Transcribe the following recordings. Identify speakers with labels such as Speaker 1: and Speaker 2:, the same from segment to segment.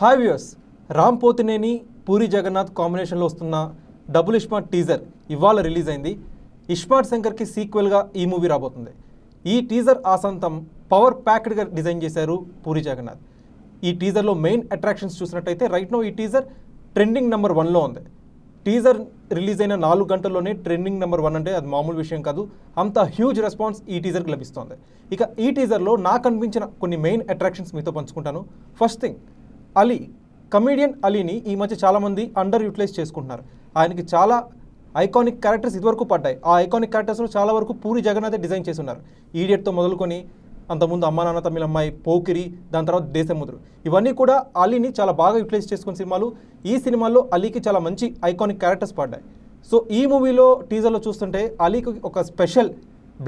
Speaker 1: Hi views Ram Pothineni Puri Jagannadh కాంబినేషన్లో వస్తున్న double iSmart teaser ఇవాళ రిలీజ్ అయింది. ఇష్మార్ట్ శంకర్కి సీక్వెల్గా ఈ మూవీ రాబోతుంది. ఈ టీజర్ ఆసంతం పవర్ ప్యాక్డ్గా డిజైన్ చేశారు పూరి జగన్నాథ్. ఈ టీజర్లో మెయిన్ అట్రాక్షన్స్ చూసినట్టయితే రైట్ నో ఈ టీజర్ ట్రెండింగ్ నెంబర్ వన్లో ఉంది. టీజర్ రిలీజ్ అయిన నాలుగు గంటల్లోనే ట్రెండింగ్ నెంబర్ వన్ అంటే అది మామూలు విషయం కాదు. అంత హ్యూజ్ రెస్పాన్స్ ఈ టీజర్కి లభిస్తోంది. ఇక ఈ టీజర్లో నాకు అనిపించిన కొన్ని మెయిన్ అట్రాక్షన్స్ మీతో పంచుకుంటాను. ఫస్ట్ థింగ్ అలీ కమీడియన్ అలీని ఈ మధ్య చాలామంది అండర్ యూటిలైజ్ చేసుకుంటున్నారు. ఆయనకి చాలా ఐకానిక్ క్యారెక్టర్స్ ఇదివరకు పడ్డాయి. ఆ ఐకానిక్ క్యారెక్టర్స్లో చాలా వరకు పూరి జగన్నాథే డిజైన్ చేసి ఉన్నారు ఈడియట్తో మొదలుకొని అంతకుముందు అమ్మా నాన్న తమిళ అమ్మాయి పోకిరి దాని తర్వాత దేశముద్రు. ఇవన్నీ కూడా అలీని చాలా బాగా యూటిలైజ్ చేసుకున్న సినిమాలు. ఈ సినిమాల్లో అలీకి చాలా మంచి ఐకానిక్ క్యారెక్టర్స్ పడ్డాయి. సో ఈ మూవీలో టీజర్లో చూస్తుంటే అలీకి ఒక స్పెషల్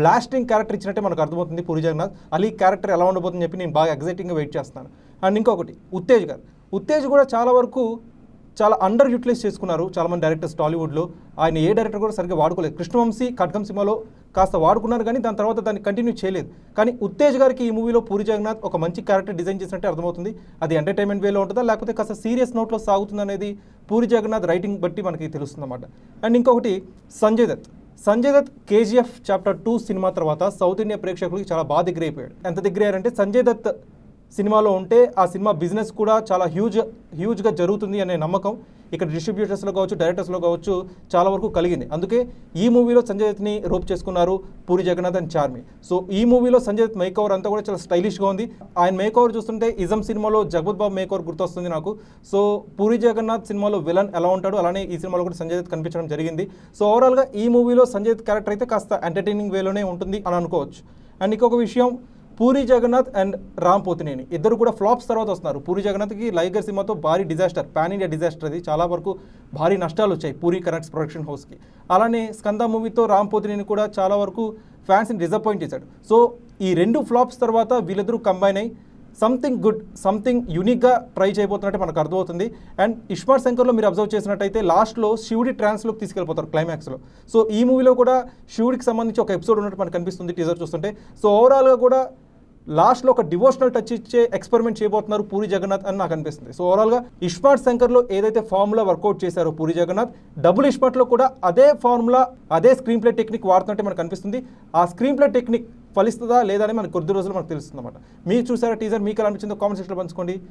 Speaker 1: బ్లాస్టింగ్ క్యారెక్టర్ ఇచ్చినట్టే మనకు అర్థమవుతుంది పూరి జగన్నాథ్. అలీ క్యారెక్టర్ ఎలా ఉండబోతుందని చెప్పి నేను బాగా ఎగ్జైటింగ్గా వెయిట్ చేస్తున్నాను. అండ్ ఇంకొకటి ఉత్తేజ్ గారు. ఉత్తేజ్ కూడా చాలా వరకు చాలా అండర్ యూటిలైజ్ చేసుకున్నారు చాలామంది డైరెక్టర్స్ టాలీవుడ్లో ఆయన ఏ డైరెక్టర్ కూడా సరిగ్గా వాడుకోలేదు. కృష్ణవంశీ ఖడ్గం సినిమాలో కాస్త వాడుకున్నారు కానీ దాని తర్వాత దాన్ని కంటిన్యూ చేయలేదు. కానీ ఉత్తేజ్ గారికి ఈ మూవీలో పూరి జగన్నాథ్ ఒక మంచి క్యారెక్టర్ డిజైన్ చేసినట్టే అర్థమవుతుంది. అది ఎంటర్టైన్మెంట్ వేలో ఉంటుందా? లేకపోతే కాస్త సీరియస్ నోట్లో సాగుతుంది అనేది పూరి జగన్నాథ్ రైటింగ్ బట్టి మనకి తెలుస్తుందన్నమాట. అండ్ ఇంకొకటి Sanjay Dutt. Sanjay Dutt KGF chapter two cinema తర్వాత సౌత్ ఇండియా ప్రేక్షకులకి చాలా బాగా దగ్గర అయిపోయాడు ఎంత దగ్గర అయ్యారంటే సంజయ్ దత్ సినిమాలో ఉంటే ఆ సినిమా బిజినెస్ కూడా చాలా హ్యూజ్ హ్యూజ్గా జరుగుతుంది అనే నమ్మకం. ఇక్కడ డిస్ట్రిబ్యూటర్స్లో కావచ్చు డైరెక్టర్స్లో కావచ్చు చాలా వరకు కలిగింది. అందుకే ఈ మూవీలో సంజయ్ దత్ని రోప్ చేసుకున్నారు పూరి జగన్నాథ్ అండ్ చార్మి. సో ఈ మూవీలో సంజయ్ దత్ మేక్ ఓవర్ అంతా కూడా చాలా స్టైలిష్గా ఉంది. ఆయన మేక్ ఓవర్ చూస్తుంటే ఇజం సినిమాలో జగపత్ బాబు మేక్ ఓవర్ గుర్తొస్తుంది నాకు. సో పూరి జగన్నాథ్ సినిమాలో విలన్ ఎలా ఉంటాడో అలానే ఈ సినిమాలో కూడా సంజయ్ దత్ కనిపించడం జరిగింది. సో ఓవరాల్గా ఈ మూవీలో సంజయ్ దత్ క్యారెక్టర్ అయితే కాస్త ఎంటర్టైనింగ్ వేలోనే ఉంటుంది అని అనుకోవచ్చు. అండ్ ఇంకొక విషయం పూరి జగన్నాథ్ అండ్ రామ్ పోతినేని. ఇద్దరు కూడా ఫ్లాప్స్ తర్వాత వస్తున్నారు. పూరి జగన్నాథ్కి లైగర్ సినిమాతో భారీ డిజాస్టర్ పాన్ ఇండియా డిజాస్టర్ అది చాలా వరకు భారీ నష్టాలు వచ్చాయి పూరి కనెక్ట్స్ ప్రొడక్షన్ హౌస్కి. అలానే స్కంద మూవీతో రామ్ పోతినేని కూడా చాలా వరకు ఫ్యాన్స్ని డిసప్పాయింట్ చేశాడు. సో ఈ రెండు ఫ్లాప్స్ తర్వాత వీళ్ళిద్దరూ కంబైన్ అయ్యి సంథింగ్ గుడ్ సంథింగ్ యూనిక్గా ట్రై చేయబోతున్నట్టు మనకు అర్థమవుతుంది. అండ్ ఇష్మార్ శంకర్లో మీరు అబ్జర్వ్ చేసినట్టయితే లాస్ట్లో శివుడి ట్రాన్స్లోకి తీసుకెళ్ళిపోతారు క్లైమాక్స్లో. సో ఈ మూవీలో కూడా శివుడికి సంబంధించి ఒక ఎపిసోడ్ ఉన్నట్టు మనకు కనిపిస్తుంది టీజర్ చూస్తుంటే. సో ఓవరాల్గా కూడా లాస్ట్లో ఒక డివోషనల్ టచ్ ఇచ్చే ఎక్స్పెరిమెంట్ చేయబోతున్నారు పూరి జగన్నాథ్ అని నాకు అనిపిస్తుంది. సో ఓవరాల్గా ఇష్మార్ట్ శంకర్లో ఏదైతే ఫార్ములా వర్కౌట్ చేశారో పూరి జగన్నాథ్ డబుల్ ఇష్మార్ట్లో కూడా అదే ఫార్ములా అదే స్క్రీన్ ప్లే టెక్నిక్ వాడుతున్నట్టే మనకు అనిపిస్తుంది. ఆ స్క్రీన్ ప్లే టెక్నిక్ ఫలిస్తుందా లేదా అని మనకు కొద్ది రోజులు మనకు తెలుస్తుంది అనమాట మీరు చూసారా టీజర్ మీకు ఎలా అనిపించిందో కామెంట్ సెక్షన్లో పంచుకోండి.